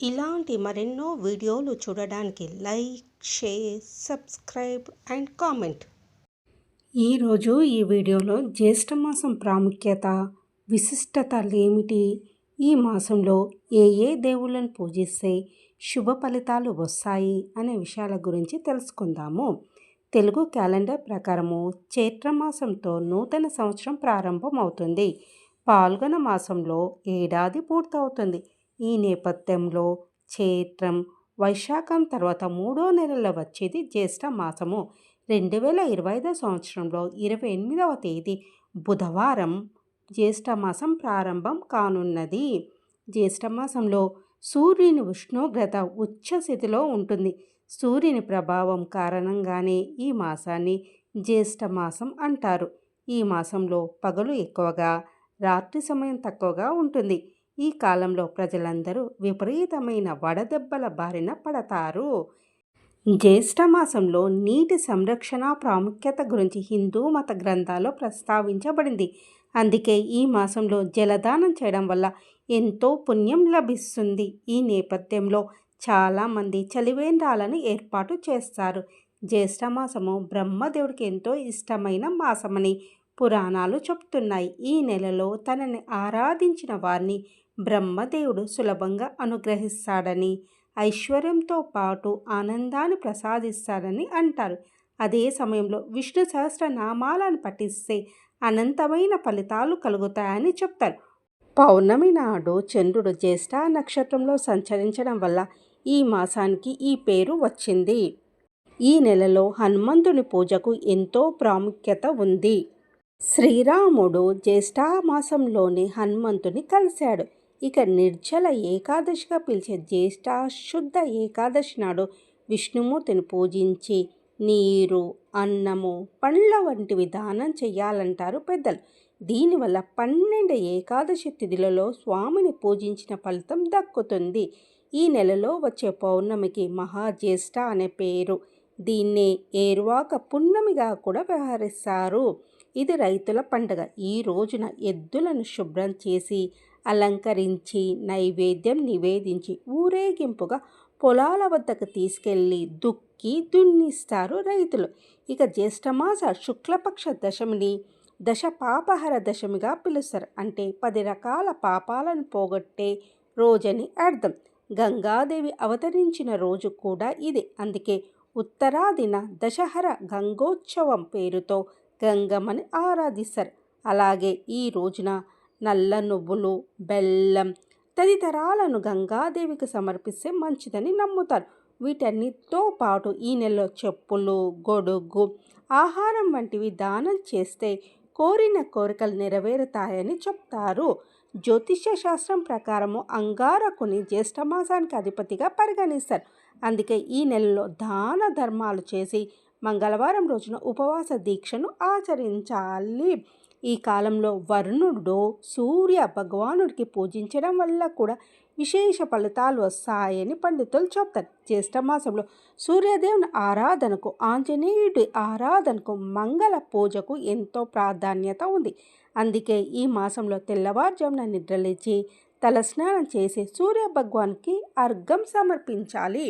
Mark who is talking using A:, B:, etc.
A: ఇలాంటి మరెన్నో వీడియోలు చూడడానికి like share subscribe and comment. ఈరోజు ఈ వీడియోలో జ్యేష్ఠమాసం ప్రాముఖ్యత విశిష్టతలు ఏమిటి ఈ మాసంలో ఏ ఏ దేవుళ్ళను పూజిస్తే శుభ ఫలితాలు వస్తాయి అనే విషయాల గురించి తెలుసుకుందాము. తెలుగు క్యాలెండర్ ప్రకారము చైత్రమాసంతో నూతన సంవత్సరం ప్రారంభమవుతుంది. పాల్గొన మాసంలో ఏడాది పూర్తవుతుంది. ఈ నేపథ్యంలో చైత్రం వైశాఖం తర్వాత మూడో నెలలో వచ్చేది జ్యేష్ఠ మాసము. రెండు వేల ఇరవై ఐదో సంవత్సరంలో ఇరవై ఎనిమిదవ తేదీ బుధవారం జ్యేష్ఠమాసం ప్రారంభం కానున్నది. జ్యేష్ఠమాసంలో సూర్యుని ఉష్ణోగ్రత ఉచ్చ స్థితిలో ఉంటుంది. సూర్యుని ప్రభావం కారణంగానే ఈ మాసాన్ని జ్యేష్ఠమాసం అంటారు. ఈ మాసంలో పగలు ఎక్కువగా రాత్రి సమయం తక్కువగా ఉంటుంది. ఈ కాలంలో ప్రజలందరూ విపరీతమైన వడదెబ్బల బారిన పడతారు. జ్యేష్ఠమాసంలో నీటి సంరక్షణ ప్రాముఖ్యత గురించి హిందూ మత గ్రంథాల్లో ప్రస్తావించబడింది. అందుకే ఈ మాసంలో జలదానం చేయడం వల్ల ఎంతో పుణ్యం లభిస్తుంది. ఈ నేపథ్యంలో చాలామంది చలివేంద్రాలను ఏర్పాటు చేస్తారు. జ్యేష్ఠమాసము బ్రహ్మదేవుడికి ఎంతో ఇష్టమైన మాసమని పురాణాలు చెప్తున్నాయి. ఈ నెలలో తనని ఆరాధించిన వారిని బ్రహ్మదేవుడు సులభంగా అనుగ్రహిస్తాడని ఐశ్వర్యంతో పాటు ఆనందాన్ని ప్రసాదిస్తాడని అంటారు. అదే సమయంలో విష్ణు సహస్రనామాలను పఠిస్తే అనంతమైన ఫలితాలు కలుగుతాయని చెప్తారు. పౌర్ణమి నాడు చంద్రుడు జ్యేష్ఠ నక్షత్రంలో సంచరించడం వల్ల ఈ మాసానికి ఈ పేరు వచ్చింది. ఈ నెలలో హనుమంతుని పూజకు ఎంతో ప్రాముఖ్యత ఉంది. శ్రీరాముడు జ్యేష్ఠమాసంలోని హనుమంతుని కలిశాడు. ఇక నిర్జల ఏకాదశిగా పిలిచే జ్యేష్ఠ శుద్ధ ఏకాదశి నాడు విష్ణుమూర్తిని పూజించి నీరు అన్నము పండ్ల వంటివి దానం చేయాలంటారు పెద్దలు. దీనివల్ల పన్నెండు ఏకాదశి తిథులలో స్వామిని పూజించిన ఫలితం దక్కుతుంది. ఈ నెలలో వచ్చే పౌర్ణమికి మహాజ్యేష్ఠ అనే పేరు దీన్నే ఏర్వాక పున్నమిగా కూడా వ్యవహరిస్తారు. ఇది రైతుల పండుగ. ఈ రోజున ఎద్దులను శుభ్రం చేసి అలంకరించి నైవేద్యం నివేదించి ఊరేగింపుగా పొలాల వద్దకు తీసుకెళ్ళి దుక్కి దున్నిస్తారు రైతులు. ఇక జ్యేష్ఠమాస శుక్లపక్ష దశమిని దశ పాపహర దశమిగా పిలుస్తారు. అంటే పది రకాల పాపాలను పోగొట్టే రోజని అర్థం. గంగాదేవి అవతరించిన రోజు కూడా ఇది. అందుకే ఉత్తరాదిన దశహర గంగోత్సవం పేరుతో గంగమ్మని ఆరాధిస్తారు. అలాగే ఈ రోజున నల్ల నువ్వులు బెల్లం తదితరాలను గంగాదేవికి సమర్పిస్తే మంచిదని నమ్ముతారు. వీటన్నిటితో పాటు ఈ నెలలో చెప్పులు గొడుగు ఆహారం వంటివి దానం చేస్తే కోరిన కోరికలు నెరవేరుతాయని చెప్తారు. జ్యోతిష్య శాస్త్రం ప్రకారము అంగారకుని జ్యేష్ఠమాసానికి అధిపతిగా పరిగణిస్తారు. అందుకే ఈ నెలలో దాన ధర్మాలు చేసి మంగళవారం రోజున ఉపవాస దీక్షను ఆచరించాలి. ఈ కాలంలో వరుణుడు సూర్య భగవానుడికి పూజించడం వల్ల కూడా విశేష ఫలితాలు వస్తాయని పండితులు చెప్తారు. జ్యేష్ఠమాసంలో సూర్యదేవుని ఆరాధనకు ఆంజనేయుడి ఆరాధనకు మంగళ పూజకు ఎంతో ప్రాధాన్యత ఉంది. అందుకే ఈ మాసంలో తెల్లవారుజామున నిద్రలేచి తలస్నానం చేసి సూర్య భగవాన్కి అర్ఘం సమర్పించాలి.